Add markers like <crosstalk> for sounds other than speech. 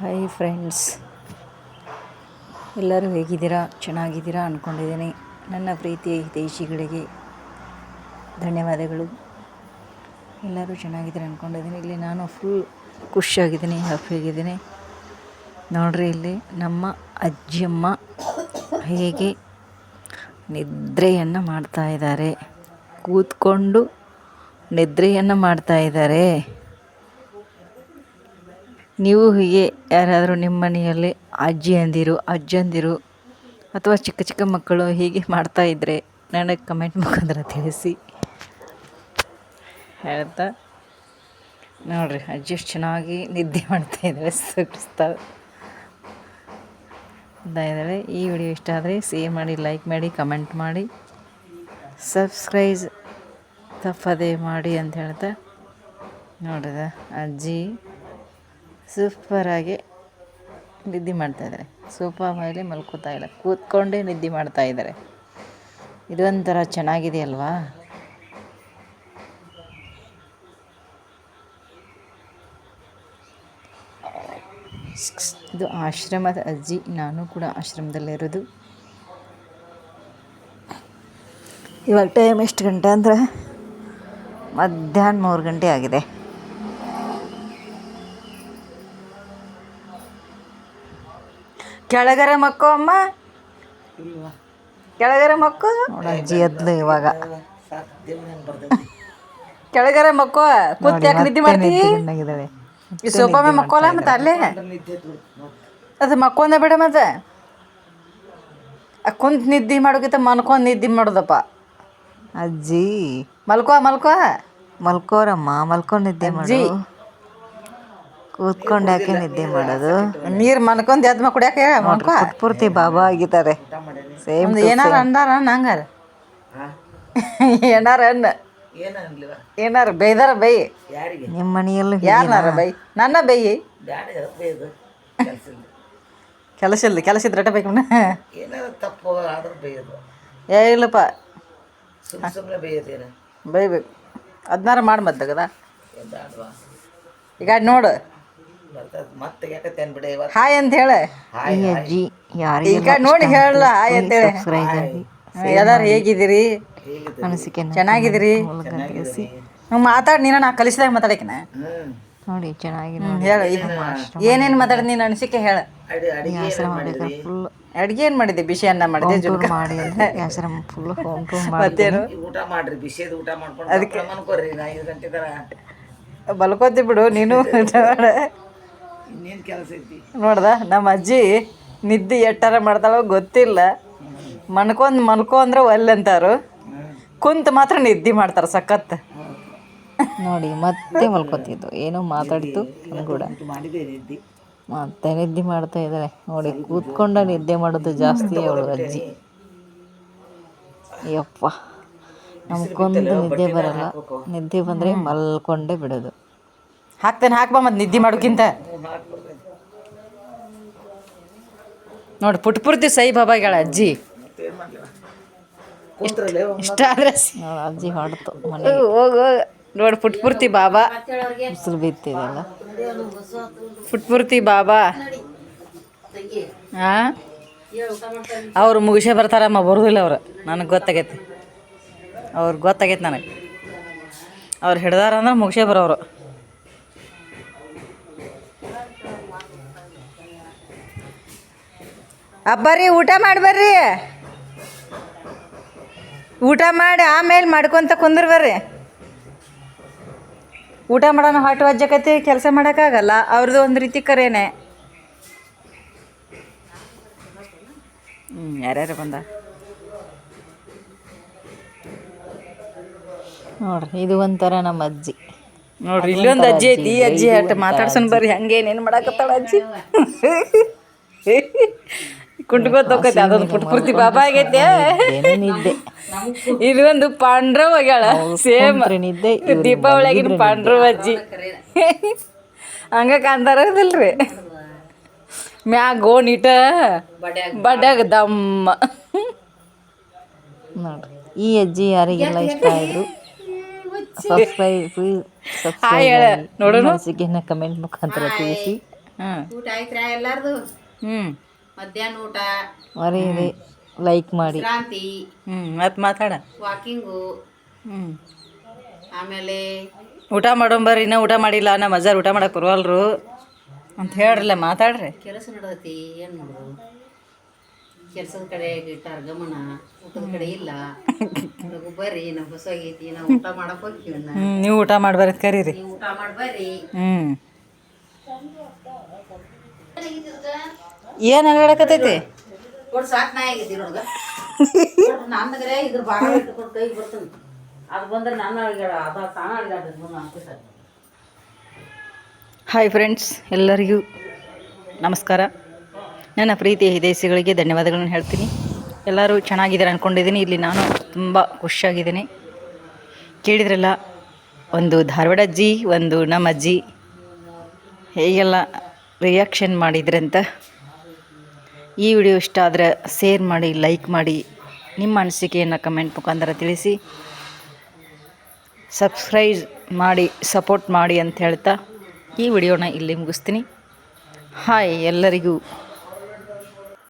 Hi friends ಎಲ್ಲರೂ ಹೇಗಿದ್ದೀರಾ? ಚೆನ್ನಾಗಿದ್ದೀರಾ ಅಂದ್ಕೊಂಡಿದ್ದೀನಿ ನನ್ನ ಪ್ರೀತಿಯ ಹಿತೈಷಿಗಳಿಗೆ ಧನ್ಯವಾದಗಳು. ಎಲ್ಲರೂ ಚೆನ್ನಾಗಿದ್ದೀರಾ ಅಂದ್ಕೊಂಡಿದ್ದೀನಿ ಇಲ್ಲಿ ನಾನು ಫುಲ್ ಖುಷಿಯಾಗಿದ್ದೀನಿ ಹ್ಯಾಪಿಯಾಗಿದ್ದೀನಿ ನೋಡ್ರಿ ಇಲ್ಲಿ ನಮ್ಮ ಅಜ್ಜಿಯಮ್ಮ ಹೇಗೆ ನಿದ್ರೆಯನ್ನು ಮಾಡ್ತಾ ಇದ್ದಾರೆ. ಕೂತ್ಕೊಂಡು ನಿದ್ರೆಯನ್ನು ಮಾಡ್ತಾ ಇದ್ದಾರೆ. ನೀವು ಹೀಗೆ ಯಾರಾದರೂ ನಿಮ್ಮ ಮನೆಯಲ್ಲಿ ಅಜ್ಜಿಯಂದಿರು ಅಜ್ಜಂದಿರು ಅಥವಾ ಚಿಕ್ಕ ಚಿಕ್ಕ ಮಕ್ಕಳು ಹೀಗೆ ಮಾಡ್ತಾ ಇದ್ದರೆ ನನಗೆ ಕಮೆಂಟ್ ಮುಖಾಂತರ ತಿಳಿಸಿ. ಹೇಳ್ತಾ. ನೋಡ್ರಿ, ಅಜ್ಜಿ ಎಷ್ಟು ಚೆನ್ನಾಗಿ ನಿದ್ದೆ ಮಾಡ್ತಾ ಇದ್ದಾರೆ. ಸುಸ್ತಾ ಇದ್ದಾರೆ ಈ ವಿಡಿಯೋ ಇಷ್ಟ ಆದರೆ ಸೇವ್ ಮಾಡಿ ಲೈಕ್ ಮಾಡಿ ಕಮೆಂಟ್ ಮಾಡಿ. ಸಬ್ಸ್ಕ್ರೈಬ್ ತಪ್ಪದೇ ಮಾಡಿ ಅಂತ ಹೇಳ್ತಾ. ನೋಡಿದ ಅಜ್ಜಿ ಸೂಪರಾಗಿ ನಿದ್ದೆ ಮಾಡ್ತಾಯಿದ್ದಾರೆ ಸೋಫಾ ಮೇಲೆ ಮಲ್ಕೋತಾ ಇಲ್ಲ. ಕೂತ್ಕೊಂಡೇ ನಿದ್ದೆ ಮಾಡ್ತಾ ಇದ್ದಾರೆ. ಇದೊಂಥರ ಚೆನ್ನಾಗಿದೆಯಲ್ವಾ? ಇದು ಆಶ್ರಮದ ಅಜ್ಜಿ. ನಾನು ಕೂಡ ಆಶ್ರಮದಲ್ಲಿರೋದು ಇವಾಗ ಟೈಮ್ ಎಷ್ಟು ಗಂಟೆ ಅಂದರೆ ಮಧ್ಯಾಹ್ನ ಮೂರು ಗಂಟೆ ಆಗಿದೆ. ಕೆಳಗರೆ ಮಕ್ಕೋ ಅಮ್ಮ? ಕೆಳಗರೆ ಮಕ್ಕೋ? ನೋಡ ಅಜ್ಜಿ ಎದ್ಲು ಇವಾಗ. ಕೆಳಗರ ಮಕ್ಕ ಕೂತ್ ಯಾಕೆ ನಿದ್ದೆ ಮಾಡ್ತೀವಿ ಈ ಸೋಫಾ ಮೇಲೆ ಮಕ್ಕೋಲ್ಲ ಮತ್ತೆ ಅಲ್ಲೇ? ಅದು ಮಕ್ಕೊಂದ ಬಿಡ ಮತ್ತೆ. ಕುಂತ ಕುಂತ್ ನಿದ್ದೆ ಮಾಡೋಕ್ಕಿಂತ ಮನ್ಕೊಂಡ್ ನಿದ್ದೆ ಮಾಡೋದಪ್ಪ. ಅಜ್ಜಿ. ಮಲ್ಕೋ ಮಲ್ಕೋ. ಮಲ್ಕೋರಮ್ಮ ಮಲ್ಕೊಂಡು ನಿದ್ದೆ ಮಾಡು. ಕೂತ್ಕೊಂಡು ಯಾಕೆ ನಿದ್ದೆ ಮಾಡೋದು? ನೀರು ಮನ್ಕೊಂಡ್ ಎದ್ಮ ಕುಡಿಯಾಕ ಮಲ್ಕೋ ಪೂರ್ತಿ ಬಾಬಾ ಆಗಿದ್ದಾರೆ. ಸೇಮ್ ಏನಾರ ಅಂದಾರ ನಂಗಾರ ಏನಾರ ಅನ್ನ ಏನಾರ ಬೈದಾರ ಬೈ ನಿಮ್ಮ ಮನೆಯಲ್ಲೂ ಯಾರನಾರ ಬೈ ನನ್ನ ಬೈ ಕೆಲಸ ಇಲ್ಲ ಕೆಲಸ ಇದ್ರೆ ಬೇಕು ತಪ್ಪು ಆದ್ರೆ ಬೈಯೋದು ಏ ಇಲ್ಲಪ್ಪ. ಸುಮ್ ಸುಮ್ಮನೆ ಬೈಯೋದೇನು ಬೈಬೇಕು ಅದನ್ನಾರ ಮಾಡಿ ಮದ್ದಾಗದ ಈಗ ನೋಡು. ಮತ್ತೆ ಯಾಕತ್ತೇನ್ ಬಿಡ ಇವತ್ತು? ಹಾಯ್ ಅಂತ ಹೇಳ. ಈ ಅಜ್ಜಿ ಯಾರಿಗೆ ಈಗ ನೋಡಿ ಹೇಳಲ್ಲ. ಹಾಯ್ ಅಂತ ಹೇಳಿ ಎಲ್ಲಾರು ಹೇಗಿದ್ದೀರಿ? ಹೇಗಿದೆ ಅನಿಸಿಕೆ ಚೆನ್ನಾಗಿದ್ದೀರಿ? ಮಾತಾಡಿ ನೀನು ನಾ ಕಲಿಸಿದಾಗ ಮಾತಾಡಕಿನ ನೋಡಿ ಚೆನ್ನಾಗಿ ನೋಡಿ. ಹೇಳು ಏನೇನು ಮಾತಾಡಿ ನೀನು ಅನಿಸಿಕೆ ಹೇಳ. ಅಡಿ ಅಡಿಗೆ ಏನ್ ಮಾಡಿದ್ರಿ? ಫುಲ್ ಅಡ್ಗೆ ಏನು ಮಾಡಿದೆ ಬಿಸಿ ಅನ್ನ ಮಾಡಿದೆ ಜುಲ್ಕ ಮಾಡಿ ಅಂದ್ರೆ ಆಶ್ರಮ ಫುಲ್ ಹೋಮ್ ಟೂರ್ ಮಾಡಿ ಮತ್ತೇನು? ಈ ಊಟ ಮಾಡ್ರಿ ಬಿಸಿದು ಊಟ ಮಾಡ್ಕೊಂಡು ಅದಕ್ಕೆ ಮನ್ಕೋರಿ ನಾ ಐದು ಗಂಟೆ ತರ ಬಲ್ಕೋತಿ ಬಿಡು ನೀನು. ಮಾಡ. <laughs> ಇನ್ನೇನ್ ಕೆಲಸ ಐತಿ? ನೋಡ್ದ ನಮ್ಮ ಅಜ್ಜಿ ನಿದ್ದೆ ಎಟ್ಟಾರ ಮಾಡ್ತಾಳೋ ಗೊತ್ತಿಲ್ಲ. ಮಣ್ಕೊಂಡ್ ಮಲ್ಕೊ ಅಂದ್ರೆ ಒಲ್ಲೆ ಅಂತಾರು. ಕುಂತ ಮಾತ್ರ ನಿದ್ದೆ ಮಾಡ್ತಾರೆ ಸಖತ್. ನೋಡಿ ಮತ್ತೆ ಮಲ್ಕೋತಿದ್ದು. ಏನೋ ಮಾತಾಡಿತು ಕೂಡ ಮಾಡಿದೆ ನಿದ್ದಿ. ಮತ್ತೆ ನಿದ್ದೆ ಮಾಡ್ತಾ ಇದ್ದಾರೆ ನೋಡಿ ಕೂತ್ಕೊಂಡ ನಿದ್ದೆ ಮಾಡೋದು ಜಾಸ್ತಿ ಅವಳು ಅಜ್ಜಿ. ಯಪ್ಪ. ನಮ್ಗೊಂದು ನಿದ್ದೆ ಬರಲ್ಲ. ನಿದ್ದೆ ಬಂದರೆ ಮಲ್ಕೊಂಡೇ ಬಿಡೋದು. ಹಾಕ್ತೇನೆ ಹಾಕ್ಬಾ ಮತ್ತು ನಿದ್ದೆ ಮಾಡೋಕ್ಕಿಂತ ನೋಡಿ ಪುಟ್ ಪೂರ್ತಿ ಸೈ ಬಾಬಾಗಳ ಅಜ್ಜಿ. ಇಷ್ಟ ಆದ್ರೆ ನೋಡು ಅಜ್ಜಿ ಹೊಡ್ತು ಹೋಗು ನೋಡಿ ಪುಟ್ ಪೂರ್ತಿ ಬಾಬಾ. ಉಸಿರು ಬಿತ್ತಿದೆಲ್ಲ ಪುಟ್ ಪೂರ್ತಿ ಬಾಬಾ. ಹಾ ಅವ್ರು ಮುಗಿಸೇ ಬರ್ತಾರಮ್ಮ ಬರೋದಿಲ್ಲ ಅವ್ರು. ನನಗೆ ಗೊತ್ತಾಗೈತಿ. ಅವ್ರಿಗೆ ಗೊತ್ತಾಗೈತೆ ನನಗೆ. ಅವ್ರು ಹಿಡ್ದಾರ ಅಂದ್ರೆ ಮುಗಿಸೇ ಬರೋರು. ಅಬ್ಬರಿ ಊಟ ಮಾಡಿ ಬರ್ರಿ. ಊಟ ಮಾಡಿ ಆಮೇಲೆ ಮಾಡ್ಕೊತ ಕುಂದ್ರ ಬರ್ರಿ. ಊಟ ಮಾಡೋಣ ಹೊಟ್ಟು ವಜ್ಜಕತಿ ಕೆಲಸ ಮಾಡೋಕ್ಕಾಗಲ್ಲ. ಅವ್ರದ್ದು ಒಂದು ರೀತಿ ಕರೇನೆ. ಹ್ಞೂ ಯಾರ್ಯಾರು ಬಂದ? ನೋಡ್ರಿ ಇದು ಒಂಥರ ನಮ್ಮ ಅಜ್ಜಿ. ನೋಡ್ರಿ ಇಲ್ಲೊಂದು ಅಜ್ಜಿ ಐತಿ. ಅಜ್ಜಿ ಅಟ್ ಮಾತಾಡ್ಸೋಣ ಬರ್ರಿ ಹಂಗೇನೇನು ಮಾಡಾಕತ್ತಾಳ ಅಜ್ಜಿ? <laughs> ಕುಂಟ್ಕೋತ ಹೋಗತ್ತೆ ಅದೊಂದು ಪುಟ್ ಪೂರ್ತಿ ಬಾಬಾ ಆಗೈತೆ. ಏನೋ ನಿದ್ದೆ? ಇದೊಂದು ಪಾಂಡ್ರ ಹೋಗ್ಯಾಳ ಸೇಮ್ ನಿದ್ದೆ ದೀಪಾವಳಿಯಾಗಿನ ಪಾಂಡ್ರವ ಅಜ್ಜಿ. ಹಂಗ ಕಾಣ್ತಾರದಿಲ್ರಿ ಮ್ಯಾಗ ಗೋಣಿಟ ಬಡ್ಯಾಗ ದಮ್ಮ ನೋಡ್ರಿ ಈ ಅಜ್ಜಿ ಯಾರಿಗೆಲ್ಲ ಇಷ್ಟ ಆಯಿತು ಸಬ್ಸ್ಕ್ರೈಬ್ ಹಾಯ್ ಹೇಳ ನೋಡೋಣ. ಕಮೆಂಟ್ ಮುಖಾಂತರ ತಿಳಿಸಿ. ಹಾಂ ಊಟ ಆಯ್ತ್ರಾ ಎಲ್ಲಾರ್ದು? ಹ್ಞೂ ಮಧ್ಯಾಹ್ನ ಊಟ ಮರೀರಿ ಲೈಕ್ ಮಾಡಿ. ಕ್ರಾಂತಿ ಹ್ಞೂ ಮತ್ತೆ ಮಾತಾಡ. ವಾಕಿಂಗು ಹ್ಞೂ ಆಮೇಲೆ ಊಟ ಮಾಡೋಂಬರ್ರಿ ಇನ್ನೂ ಊಟ ಮಾಡಿಲ್ಲ ನಮ್ಮ ಅಜ್ಜಾರು ಊಟ ಮಾಡಕ್ಕೆ ಬರುವಲ್ರು. ಅಂತ ಹೇಳ್ರಲ್ಲ ಮಾತಾಡ್ರಿ. ಕೆಲಸ ನಡೆದೈತಿ ಏನು ಮಾಡೋದು? ಕೆಲಸದ ಕಡೆ ಇಟ್ಟಾರ ಗಮನ ಊಟದ ಕಡೆ ಇಲ್ಲ. ಬರ್ರಿ ನಮ್ಮ ಬಸ್ ಆಗೈತಿ ನಾವು ಊಟ ಮಾಡಕ್ಕೆ ಹೋಗ್ತೀವಿ ನೀವು ಊಟ ಮಾಡ್ಬಾರ್ದು ಕರೀರಿ. ನೀವು ಊಟ ಮಾಡ್ಬರ್ರಿ. ಹ್ಞೂ ಏನು ಅನ್ನಾಡಕತ್ತೈತಿ ಹಾಯ್ ಫ್ರೆಂಡ್ಸ್ ಎಲ್ಲರಿಗೂ ನಮಸ್ಕಾರ. ನನ್ನ ಪ್ರೀತಿಯ ಹಿತೈಷಿಗಳಿಗೆ ಧನ್ಯವಾದಗಳನ್ನು ಹೇಳ್ತೀನಿ. ಎಲ್ಲರೂ ಚೆನ್ನಾಗಿದ್ದಾರೆ ಅಂದ್ಕೊಂಡಿದ್ದೀನಿ ಇಲ್ಲಿ ನಾನು ತುಂಬ ಖುಷಿಯಾಗಿದ್ದೀನಿ. ಕೇಳಿದ್ರಲ್ಲ ಒಂದು ಧಾರವಾಡ ಅಜ್ಜಿ ಒಂದು ನಮ್ಮ ಅಜ್ಜಿ. ಹೇಗೆಲ್ಲ ರಿಯಾಕ್ಷನ್ ಮಾಡಿದ್ರಂತ? ಈ ವಿಡಿಯೋ ಇಷ್ಟ ಆದರೆ ಶೇರ್ ಮಾಡಿ ಲೈಕ್ ಮಾಡಿ. ನಿಮ್ಮ ಅನಿಸಿಕೆಯನ್ನು ಕಮೆಂಟ್ ಮುಖಾಂತರ ತಿಳಿಸಿ. ಸಬ್ಸ್ಕ್ರೈಬ್ ಮಾಡಿ ಸಪೋರ್ಟ್ ಮಾಡಿ ಅಂತ ಹೇಳ್ತಾ ಈ ವಿಡಿಯೋನ ಇಲ್ಲಿ ಮುಗಿಸ್ತೀನಿ. ಹಾಯ್ ಎಲ್ಲರಿಗೂ.